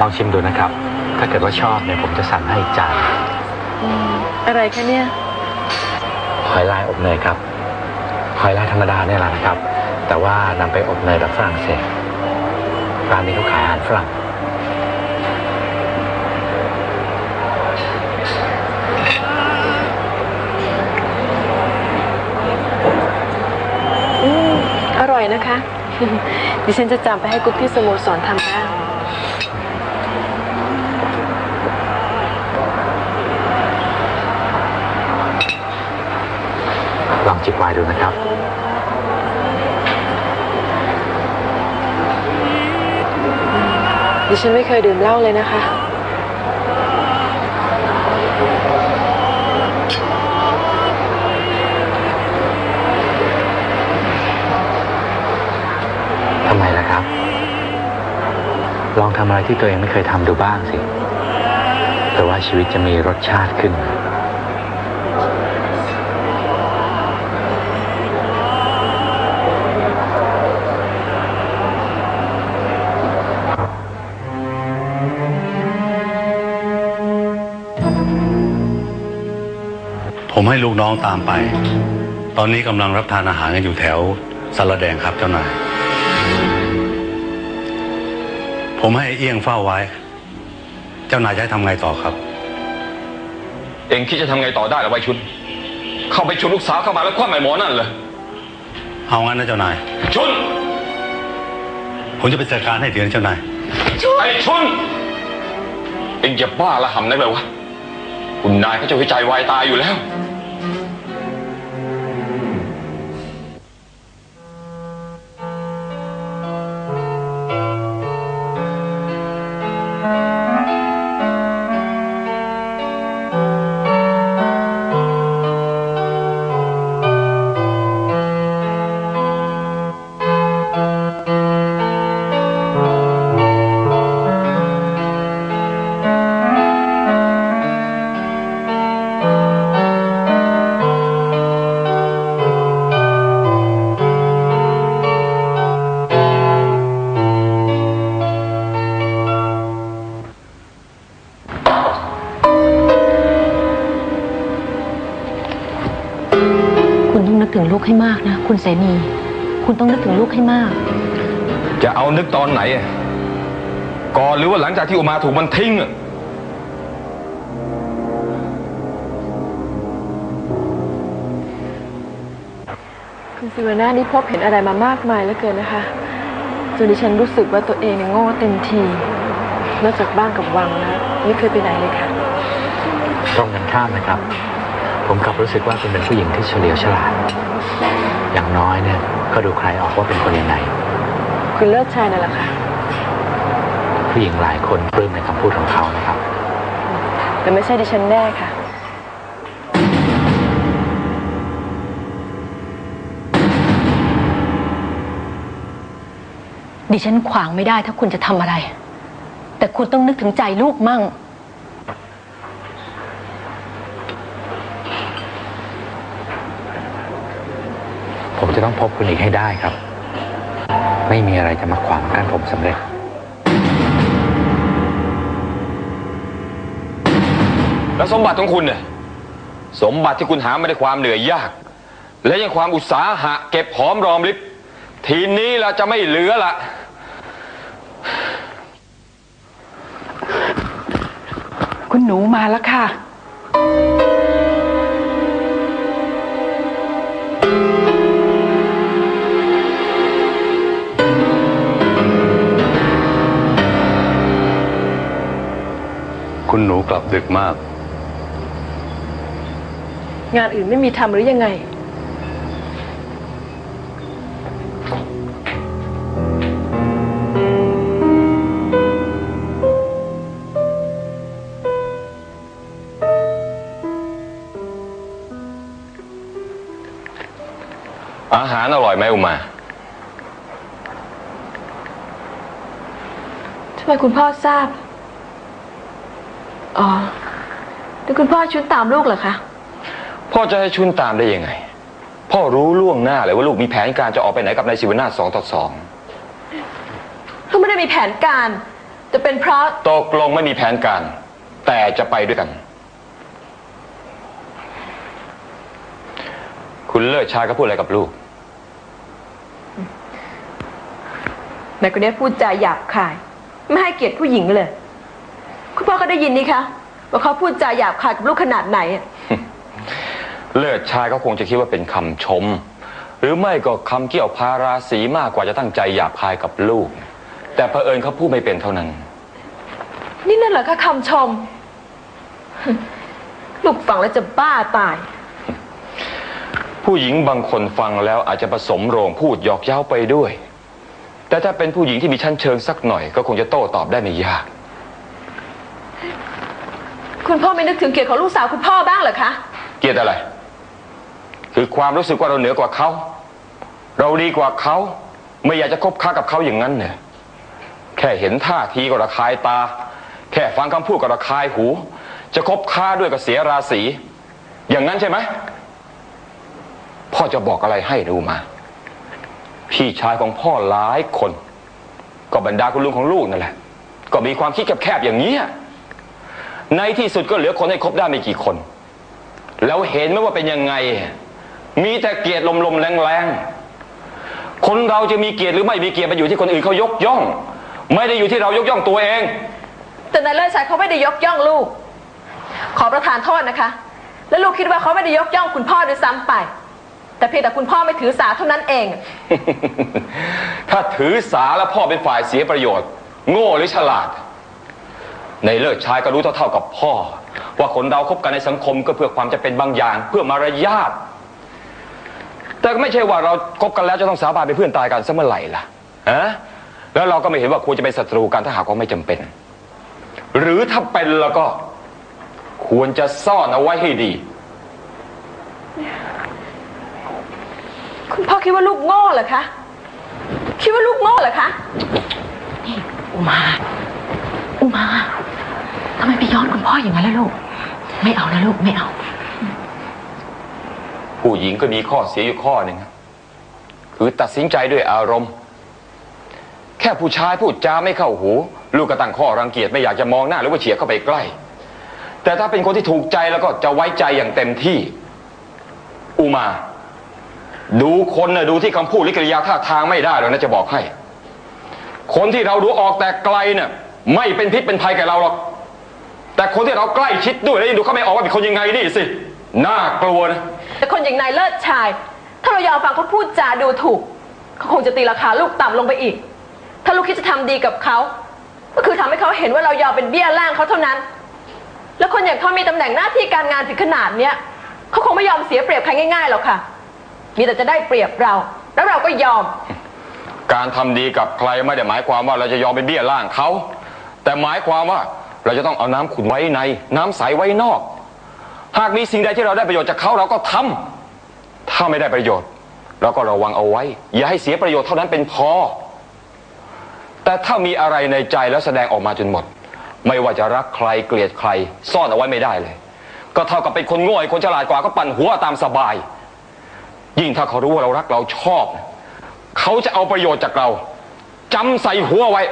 ลองชิมดูนะครับ ถ้าเกิดว่าชอบเนี่ยผมจะสั่งให้อีกจานอืมอะไรคะเนี่ยหอยลายอบเนยครับหอยลายธรรมดาเนี่ยแหละนะครับ แต่ว่านำไปอบเนยแบบฝรั่งเศสร้านนี้เขาขายอาหารฝรั่งอืมอร่อยนะคะ ดิฉันจะจำไปให้กุ๊กที่สโมสรทำบ้าง ลองจิบไวน์ดูนะครับดิฉันไม่เคยดื่มเหล้าเลยนะคะ ทำไมล่ะครับ ลองทำอะไรที่ตัวเองไม่เคยทำดูบ้างสิเผื่อว่าชีวิตจะมีรสชาติขึ้น น้องตามไป ตอนนี้กำลังรับทานอาหารกันอยู่แถวสารแดงครับเจ้านาย ผมให้เอี้ยงเฝ้าไว้ เจ้านายจะให้ทำไงต่อครับ เองคิดจะทำไงต่อได้หรอไวชุน เข้าไปชุนลูกสาวเข้ามาแล้วคว้าไอ้หมอนั่นเลยเอางั้นนะเจ้านาย ชุน ผมจะไปจัดการให้เดี๋ยวนะเจ้านายไอ้ชุน เองจะบ้าละหำนักเลยวะ คุณนายเขาจะหัวใจวายตายอยู่แล้ว ต้องนึกถึงลูกให้มากนะ คุณเสนี คุณต้องนึกถึงลูกให้มาก จะเอานึกตอนไหนอะก่อนหรือว่าหลังจากที่อุมาถูกมันทิ้งอะคุณซิวาน่านี่พบเห็นอะไรมามากมายเหลือเกินนะคะจนดิฉันรู้สึกว่าตัวเองเนี่ยโง่เต็มที นอกจากบ้านกับวังนะไม่เคยไปไหนเลยค่ะ ตรงกันข้ามนะครับ ผมกลับรู้สึกว่าคุณเป็นผู้หญิงที่เฉลียวฉลาด อย่างน้อยเนี่ยก็ดูใครออกว่าเป็นคนยังไง คุณเลิศชายนั่นแหละค่ะ ผู้หญิงหลายคนปลื้มในคำพูดของเขานะครับ แต่ไม่ใช่ดิฉันแน่ค่ะ ดิฉันขวางไม่ได้ถ้าคุณจะทำอะไร แต่คุณต้องนึกถึงใจลูกมั่ง ผมจะ ต้องพบคุณอีกให้ได้ครับ ไม่มีอะไรจะมาขวางการผมสำเร็จ แล้วสมบัติของคุณเนี่ยสมบัติที่คุณหามาด้วยความเหนื่อยยาก และยังความอุตสาหะเก็บหอมรอมริบ ทีนี้เราจะไม่เหลือละคุณหนูมาแล้วค่ะ คุณหนูกลับดึกมาก งานอื่นไม่มีทำหรือยังไง อาหารอร่อยไหมอุมา ทำไมคุณพ่อทราบ อ๋อแล้วคุณพ่อชุดตามลูกเหรอคะ พ่อจะให้ชุนตามได้ยังไง พ่อรู้ล่วงหน้าเลยว่าลูกมีแผนการจะออกไปไหนกับนายศิวนาถสองต่อสองเขาไม่ได้มีแผนการจะเป็นเพราะตกลงไม่มีแผนการ แต่จะไปด้วยกัน คุณเลิศชายก็พูดอะไรกับลูกนายคนนี้พูดจาหยาบคาย ไม่ให้เกียรติผู้หญิงเลยคุณ พ่อก็ได้ยินนี่คะว่าเขาพูดจาหยาบคายกับลูกขนาดไหนอะเลิศชายก็คงจะคิดว่าเป็นคำชม หรือไม่ก็คำเกี่ยวพาราสีมากกว่าจะตั้งใจหยาบคายกับลูก แต่เผอิญเขาพูดไม่เป็นเท่านั้น นี่นั่นเหรอคะคำชม ลูกฟังแล้วจะบ้าตาย ผู้หญิงบางคนฟังแล้วอาจจะผสมโรงพูดหยอกเย้าไปด้วย แต่ถ้าเป็นผู้หญิงที่มีชั้นเชิงสักหน่อย ก็คงจะโต้ตอบได้ไม่ยาก คุณพ่อไม่นึกถึงเกียรติของลูกสาวคุณพ่อบ้างเหรอคะ เกียดอะไร คือความรู้สึกว่าเราเหนือกว่าเขา เราดีกว่าเขา ไม่อยากจะคบค้ากับเขาอย่างนั้นเนี่ยแค่เห็นท่าทีก็ระคายตา แค่ฟังคำพูดก็ระคายหู จะคบค้าด้วยก็เสียราศี อย่างนั้นใช่ไหมพ่อจะบอกอะไรให้ดูมา พี่ชายของพ่อหลายคน ก็บรรดาคุณลุงของลูกนั่นแหละ ก็มีความคิดแคบๆอย่างนี้ ในที่สุดก็เหลือคนให้คบได้ไม่กี่คน แล้วเห็นไหมว่าเป็นยังไง มีแต่เกียรติลมๆแรงๆ คนเราจะมีเกียรติหรือไม่มีเกียรติมันอยู่ที่คนอื่นเขายกย่อง ไม่ได้อยู่ที่เรายกย่องตัวเอง แต่นายเลิศชัยเขาไม่ได้ยกย่องลูก ขอประทานโทษนะคะ แล้วลูกคิดว่าเขาไม่ได้ยกย่องคุณพ่อด้วยซ้ำไป แต่เพียงแต่คุณพ่อไม่ถือสาเท่านั้นเอง ถ้าถือสาแล้วพ่อเป็นฝ่ายเสียประโยชน์ โง่หรือฉลาด ในเลิศชายก็รู้เท่าๆกับพ่อ ว่าคนเราคบกันในสังคมก็เพื่อความจะเป็นบางอย่าง เพื่อมารยาทแต่ก็ไม่ใช่ว่าเราคบกันแล้วจะต้องสาบานเป็นเพื่อนตายกันเสเมื่อไหร่ล่ะฮะแล้วเราก็ไม่เห็นว่าควรจะเป็นศัตรูกันถ้าหากว่าไม่จำเป็น หรือถ้าเป็นแล้วก็ ควรจะซ่อนเอาไว้ให้ดี คุณพ่อคิดว่าลูกโง่เหรอคะ คิดว่าลูกโง่เหรอคะอุมาอุมา ทำไมไปย้อนคุณพ่ออย่างนั้นล่ะลูก ไม่เอานะลูกไม่เอา ผู้หญิงก็มีข้อเสียอยู่ข้อหนึ่งครับคือตัดสินใจด้วยอารมณ์ แค่ผู้ชายพูดจาไม่เข้าหู ลูกก็ตั้งข้อรังเกียจไม่อยากจะมองหน้าหรือว่าเฉียดเข้าไปใกล้ แต่ถ้าเป็นคนที่ถูกใจแล้วก็จะไว้ใจอย่างเต็มที่ อุมา ดูคนนะดูที่คำพูดหรือกิริยาท่าทางไม่ได้หรอกนะจะบอกให้ คนที่เราดูออกแต่ไกลเนี่ยไม่เป็นพิษเป็นภัยแก่เราหรอก แต่คนที่เราใกล้ชิดด้วยแล้วยังดูเขาไม่ออกว่าเป็นคนยังไงนี่สิ น่ากลัวนะ แต่คนอย่างนายเลิศชาย ถ้าเรายอมฟังเขาพูดจาดูถูกเขาคงจะตีราคาลูกต่ำลงไปอีก ถ้าลูกคิดจะทำดีกับเขา ก็คือทำให้เขาเห็นว่าเรายอมเป็นเบี้ยล่างเขาเท่านั้น แล้วคนอย่างเขามีตำแหน่งหน้าที่การงานถึงขนาดเนี้ยเขาคงไม่ยอมเสียเปรียบใครง่ายๆหรอกค่ะ มีแต่จะได้เปรียบเรา แล้วเราก็ยอม การทำดีกับใครไม่ได้หมายความว่าเราจะยอมเป็นเบี้ยล่างเขา แต่หมายความว่า เราจะต้องเอาน้ำขุ่นไว้ใน น้ำใสไว้นอก หากมีสิ่งใดที่เราได้ประโยชน์จากเขาเราก็ทำถ้าไม่ได้ประโยชน์ เราก็ระวังเอาไว้ อย่าให้เสียประโยชน์เท่านั้นเป็นพอ แต่ถ้ามีอะไรในใจแล้วแสดงออกมาจนหมด ไม่ว่าจะรักใครเกลียดใคร ซ่อนเอาไว้ไม่ได้เลย ก็เท่ากับเป็นคนโง่ไอ้คนฉลาดกว่าก็ปั่นหัวตามสบาย ยิ่งถ้าเขารู้ว่าเรารักเราชอบ เขาจะเอาประโยชน์จากเราจำใส่หัวไว้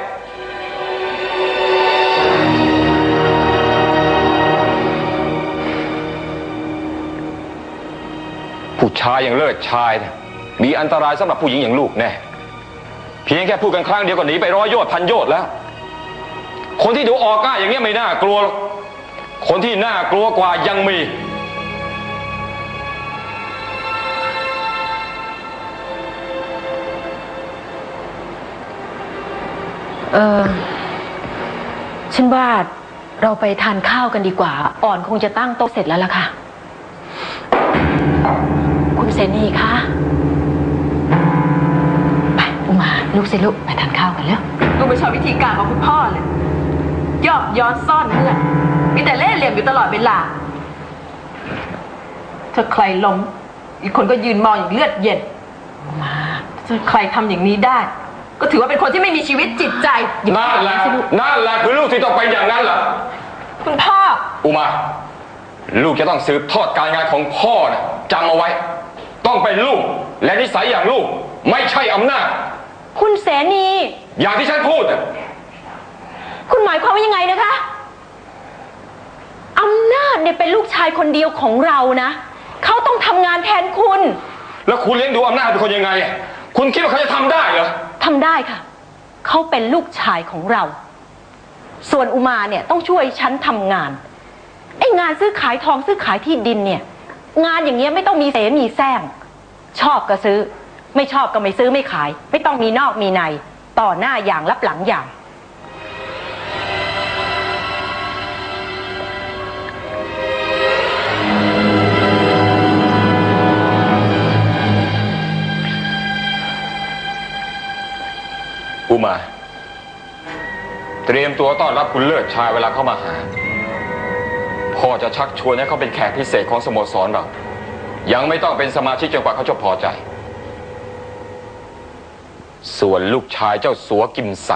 ายอย่างเลิศชายนี่ยมีอันตรายสำหรับผู้หญิงอย่างลูกแน่เพียงแค่พูดกันครั้งเดียวก็หนีไปร้อยโยชน์พันโยชน์แล้ว คนที่ดูออกง่าอย่างเงี้ยไม่น่ากลัว คนที่น่ากลัวกว่ายังมี เออฉันว่าเราไปทานข้าวกันดีกว่า อ่อนคงจะตั้งโต๊ะเสร็จแล้วล่ะค่ะ คุณเสนีคะไปอุมาลูกสิลูกไปทานข้าวกันแล้วลูกไม่ชอบวิธีการของคุณพ่อเลยยอบย้อนซ่อนเงื่อนมีแต่เล่ห์เหลี่ยมอยู่ตลอดเวลาถ้าใครล้มอีกคนก็ยืนมองอย่างเลือดเย็นมาถ้าใครทำอย่างนี้ได้ ก็ถือว่าเป็นคนที่ไม่มีชีวิตจิตใจนั่นแหละนั่นแหละคือลูกที่ต้องเป็นอย่างนั้นเหรอคุณพ่ออุมา ลูกจะต้องสืบทอดการงานของพ่อนะจำเอาไว้ ต้องเป็นลูก และนิสัยอย่างลูก ไม่ใช่อำนาจ คุณเสนี อย่างที่ฉันพูดน่ะายความว่ายังไงนะคะ อำนาจเนี่ยเป็นลูกชายคนเดียวของเรานะ เขาต้องทำงานแทนคุณ แล้วคุณเลี้ยงดูอำนาจเป็นคนยังไงอะคุณคิดว่าเขาจะทำได้เหรอ ทำได้ค่ะ เขาเป็นลูกชายของเรา ส่วนอุมาเนี่ยต้องช่วยฉันทำงาน ไอ้งานซื้อขายทองซื้อขายที่ดินเนี่ย งานอย่างเงี้ยไม่ต้องมีเสมีแซง ชอบก็ซื้อ ไม่ชอบก็ไม่ซื้อไม่ขาย ไม่ต้องมีนอกมีใน ต่อหน้าอย่างรับหลังอย่าง อุมา เตรียมตัวต้อนรับคุณเลิศชายเวลาเข้ามาหา พ่อจะชักชวนให้เขาเป็นแขกพิเศษของสโมสรเรา ยังไม่ต้องเป็นสมาชิกจนกว่าเขาจะพอใจ ส่วนลูกชายเจ้าสัวกิมใส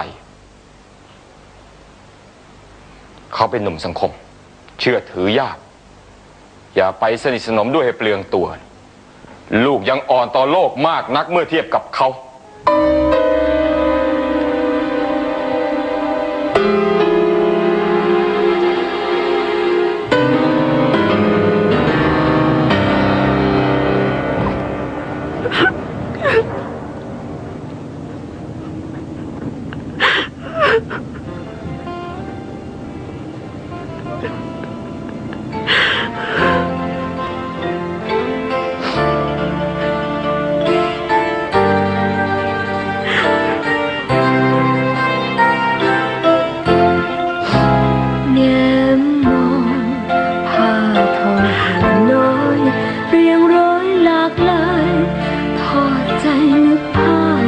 เขาเป็นหนุ่มสังคม เชื่อถือยาก อย่าไปสนิทสนมด้วยให้เปลืองตัว ลูกยังอ่อนต่อโลกมากนักเมื่อเทียบกับเขา